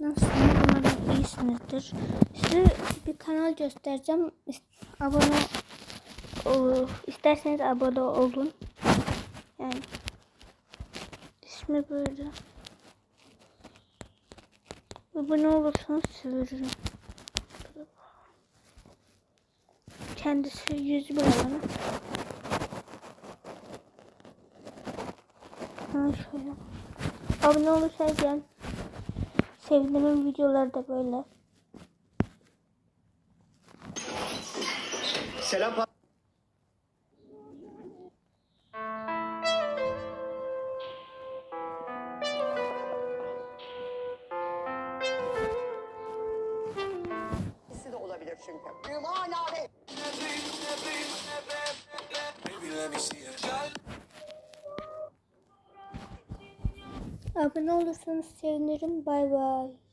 Nasılsınız? Umarım iyisinizdir. Size bir kanal göstereceğim. Abone o, isterseniz abone olun. Yani ismi böyle. Abone olursanız sevinirim. Kendisi 100 bin abone. Ha şöyle. Abone olursanız yani sevdiğim videoları da böyle. Selam pa- İkisi de olabilir çünkü. Abone olursanız sevinirim. Bay bay.